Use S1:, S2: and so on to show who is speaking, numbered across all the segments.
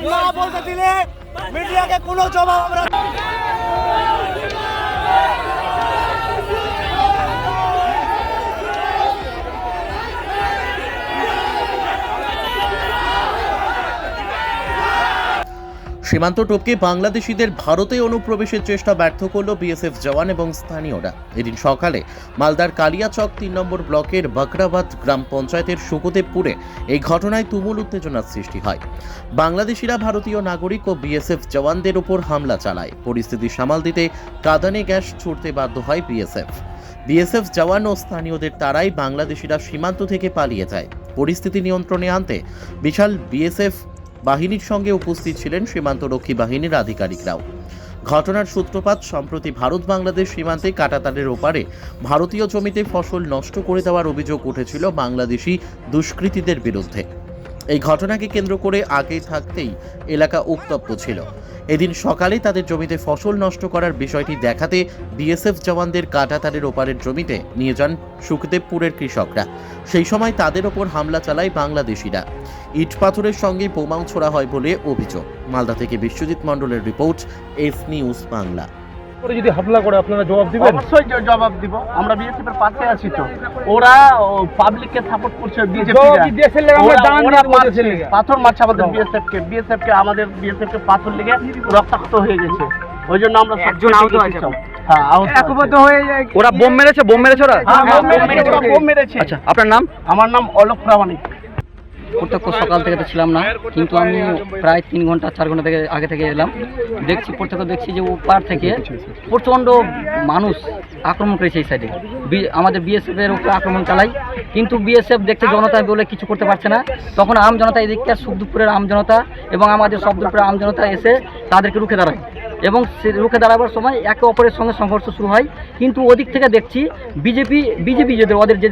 S1: নাম না বলতে দিলে মিডিয়াকে কোনো জবাব আমরা
S2: সীমান্ত টপকে বাংলাদেশিদের ভারতে অনুপ্রবেশের চেষ্টা ব্যর্থ করল বিএসএফ জওয়ান এবং স্থানীয়রা। এদিন সকালে মালদার কালিয়াচক তিন নম্বর ব্লকের বাকরাবাদ গ্রাম পঞ্চায়েতের সুকদেবপুরে এই ঘটনায় তুমুল উত্তেজনার সৃষ্টি হয়। বাংলাদেশিরা ভারতীয় নাগরিক ও বিএসএফ জওয়ানদের উপর হামলা চালায়। পরিস্থিতি সামাল দিতে কাঁদানে গ্যাস ছুড়তে বাধ্য হয় বিএসএফ। বিএসএফ জওয়ান ও স্থানীয়দের তারাই বাংলাদেশিরা সীমান্ত থেকে পালিয়ে যায়। পরিস্থিতি নিয়ন্ত্রণে আনতে বিশাল বিএসএফ বাহিনীর সঙ্গে উপস্থিত ছিলেন সীমান্তরক্ষী বাহিনীর আধিকারিকরাও। ঘটনার সূত্রপাত সম্প্রতি ভারত বাংলাদেশ সীমান্তে কাটাতারের ওপারে ভারতীয় জমিতে ফসল নষ্ট করে দেওয়ার অভিযোগ উঠেছিল বাংলাদেশি দুষ্কৃতীদের বিরুদ্ধে। এই ঘটনাকে কেন্দ্র করে আগে থাকতেই এলাকা উত্তপ্ত ছিল। এদিন সকালে তাদের জমিতে ফসল নষ্ট করার বিষয়টি দেখাতে বিএসএফ জওয়ানদের কাটাতারের ওপারের জমিতে নিয়ে যান সুখদেবপুরের কৃষকরা। সেই সময় তাদের ওপর হামলা চালায় বাংলাদেশিরা। ইট পাথরের সঙ্গে বোমাও ছোড়া হয় বলে অভিযোগ। মালদা থেকে বিশ্বজিৎ মণ্ডলের রিপোর্ট এস নিউজ বাংলা।
S3: করে যদি হামলা করে আপনারা জবাব দিবেন?
S4: অবশ্যই জবাব দিব। আমরা বিএসএফ এর পাশে আছি তো। ওরা পাবলিককে সাপোর্ট করছে। পাথর মারছে আমাদের বিএসএফ কে বিএসএফ কে আমাদের বিএসএফ কে পাথর লেগে রক্তাক্ত হয়ে গেছে। ওই জন্য আমরা একজন আহত আছে হ্যাঁ আহত হয়ে
S5: ওরা বোম মেরেছে বোম মেরেছে ওরা?
S4: হ্যাঁ বোম মেরেছে ওরা বোম মেরেছে।
S5: আচ্ছা আপনার নাম?
S4: আমার নাম অলোক প্রামাণিক।
S5: প্রত্যক্ষ সকাল থেকে তো ছিলাম না, কিন্তু আমি প্রায় তিন ঘণ্টা, চার ঘণ্টা থেকে আগে থেকে এলাম। দেখছি, প্রত্যক্ষ দেখছি যে ও ওপার থেকে প্রচণ্ড মানুষ আক্রমণ করেছে এই সাইডে আমাদের বিএসএফ এর উপর আক্রমণ চালাই কিন্তু বিএসএফ দেখছে জনতা বলে কিছু করতে পারছে না। তখন আম জনতা এদিকে সুখদুপুরের আম জনতা এবং আমাদের সবদুপুরের আম জনতা এসে তাদেরকে রুখে দাঁড়ায়। এবং সে রুখে দাঁড়াবার সময় একে অপরের সঙ্গে সংঘর্ষ শুরু হয়। কিন্তু ওদিক থেকে দেখছি বিজেপি বিজেপি যে ওদের যে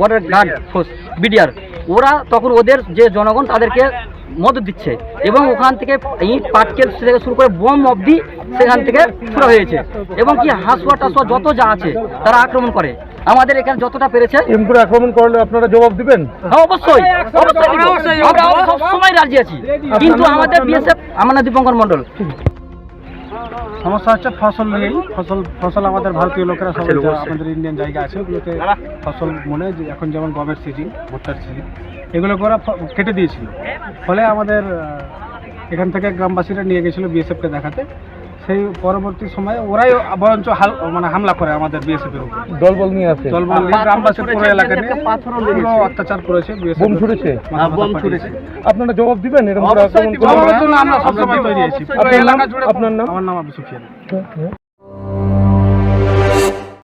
S5: বর্ডার গার্ড ফোর্স বিডিআর ওরা তখন ওদের যে জনগণ তাদেরকে মদত দিচ্ছে এবং ওখান থেকে ইট পাটকেল থেকে শুরু করে বোম অবধি সেখান থেকে শুরু হয়েছে। এবং কি হাঁসুয়া টাসুয়া যত যা আছে তারা আক্রমণ করে। আমাদের এখানে যতটা পেরেছে
S3: এম করে আক্রমণ করলে আপনারা জবাব দিবেন?
S5: হ্যাঁ, অবশ্যই। অবশ্যই। আমরা সবসময় রাজি আছি। কিন্তু আমাদের বিএসএফ আমার নাম দীপঙ্কর মণ্ডল।
S6: সমস্যা হচ্ছে ফসল নিয়েই ফসল ফসল আমাদের ভারতীয় লোকেরা সব আমাদের ইন্ডিয়ান জায়গা আছে ওগুলোতে ফসল মনে যে এখন যেমন গমের সিজন ভুট্টার সিজন এগুলো ওরা কেটে দিয়েছিল। ফলে আমাদের এখান থেকে গ্রামবাসীরা নিয়ে গেছিল বিএসএফকে দেখাতে। সেই পরবর্তী সময়ে ওরাই বরঞ্চ হাল মানে হামলা করে আমাদের বিএসএফ এর উপর।
S3: দলবল নিয়ে আছে।
S6: দলবল নিয়ে গ্রামবাসী পুরো এলাকা নিয়ে
S4: পাথর
S6: অত্যাচার করেছে বিএসএফ
S3: বোম ছুড়েছে?
S4: হ্যাঁ, বোম ছুঁড়েছে।
S3: আপনারা জবাব দিবেন? এরকম আক্রমণ
S4: করে
S3: করলে
S6: আমরা সবসময় তৈরি আছি
S3: আপনার নাম? আপনার নাম?
S6: আমার নাম আবু সুফিয়ান।